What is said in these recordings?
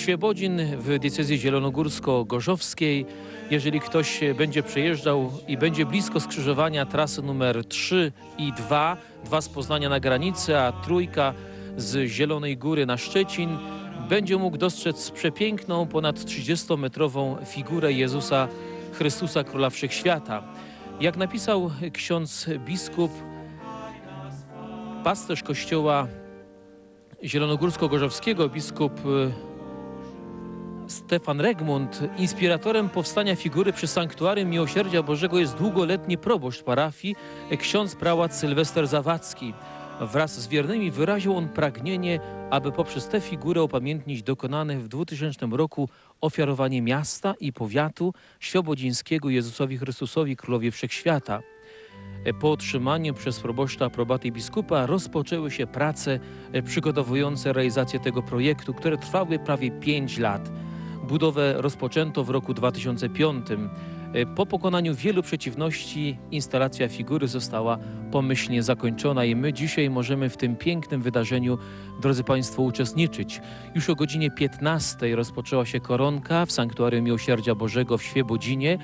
Świebodzin w diecezji zielonogórsko-gorzowskiej. Jeżeli ktoś będzie przejeżdżał i będzie blisko skrzyżowania trasy numer 3 i 2, dwa z Poznania na granicy, a trójka z Zielonej Góry na Szczecin, będzie mógł dostrzec przepiękną, ponad 30-metrową figurę Jezusa Chrystusa, Króla Wszechświata. Jak napisał ksiądz biskup, pasterz kościoła zielonogórsko-gorzowskiego, biskup Stefan Regmund, inspiratorem powstania figury przy Sanktuarium Miłosierdzia Bożego jest długoletni proboszcz parafii, ksiądz prałat Sylwester Zawadzki. Wraz z wiernymi wyraził on pragnienie, aby poprzez tę figurę upamiętnić dokonane w 2000 roku ofiarowanie miasta i powiatu świebodzińskiego Jezusowi Chrystusowi Królowie Wszechświata. Po otrzymaniu przez proboszcza aprobaty biskupa rozpoczęły się prace przygotowujące realizację tego projektu, które trwały prawie 5 lat. Budowę rozpoczęto w roku 2005. E, Po pokonaniu wielu przeciwności instalacja figury została pomyślnie zakończona i my dzisiaj możemy w tym pięknym wydarzeniu, drodzy Państwo, uczestniczyć. Już o godzinie 15 rozpoczęła się koronka w Sanktuarium Miłosierdzia Bożego w Świebodzinie,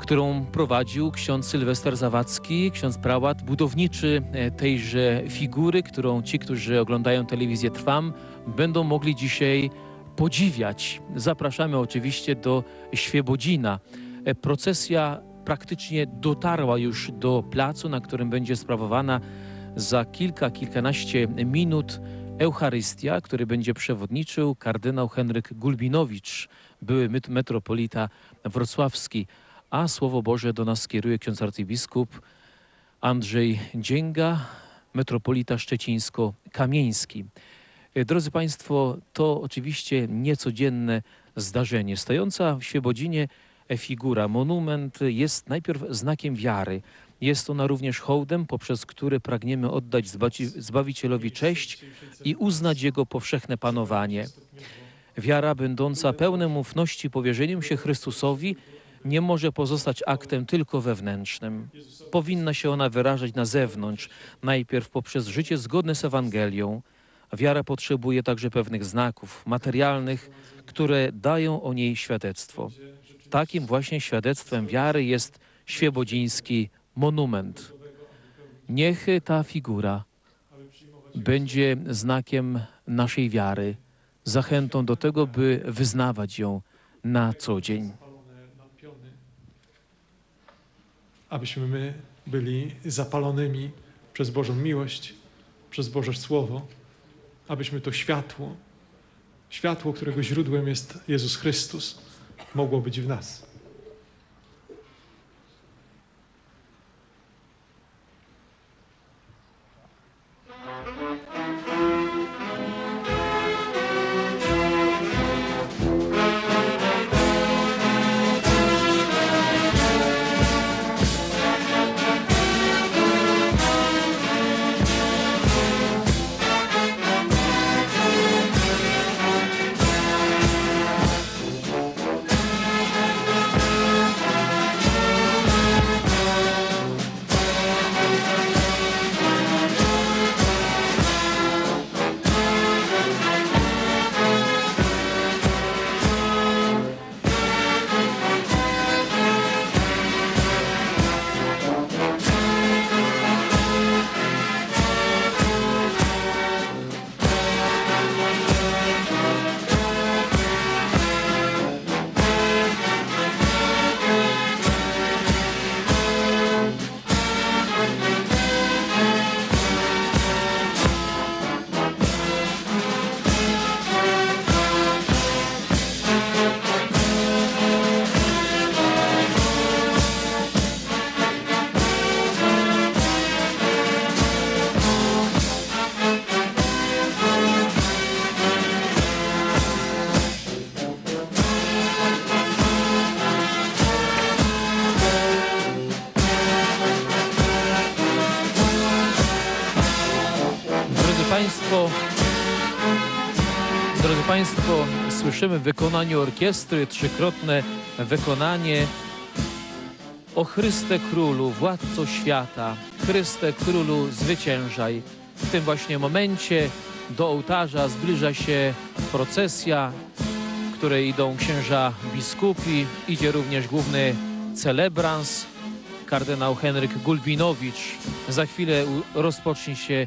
którą prowadził ksiądz Sylwester Zawadzki, ksiądz prałat, budowniczy e, tejże figury, którą ci, którzy oglądają telewizję Trwam, będą mogli dzisiaj podziwiać. Zapraszamy oczywiście do Świebodzina. E, Procesja praktycznie dotarła już do placu, na którym będzie sprawowana za kilka, kilkanaście minut Eucharystia, który będzie przewodniczył kardynał Henryk Gulbinowicz, były met- metropolita wrocławski a Słowo Boże do nas skieruje ksiądz arcybiskup Andrzej Dzięga, metropolita szczecińsko-kamieński. E, Drodzy Państwo, to oczywiście niecodzienne zdarzenie. Stojąca w Świebodzinie e, figura, monument jest najpierw znakiem wiary. Jest ona również hołdem, poprzez który pragniemy oddać Zbawicielowi cześć i uznać Jego powszechne panowanie. Wiara będąca pełnym ufności powierzeniem się Chrystusowi nie może pozostać aktem tylko wewnętrznym. Powinna się ona wyrażać na zewnątrz, najpierw poprzez życie zgodne z Ewangelią. Wiara potrzebuje także pewnych znaków materialnych, które dają o niej świadectwo. Takim właśnie świadectwem wiary jest świebodziński monument. Niech ta figura będzie znakiem naszej wiary, zachętą do tego, by wyznawać ją na co dzień. abyśmy my byli zapalonymi przez Bożą miłość, przez Boże Słowo, abyśmy to światło, światło, którego źródłem jest Jezus Chrystus, mogło być w nas. Państwo, drodzy Państwo, słyszymy w wykonaniu orkiestry trzykrotne wykonanie O Chryste Królu, Władco Świata, Chryste Królu, zwyciężaj. W tym właśnie momencie Do ołtarza zbliża się procesja, w której idą księża biskupi. Idzie również główny celebrans, kardynał Henryk Gulbinowicz. Za chwilę rozpocznie się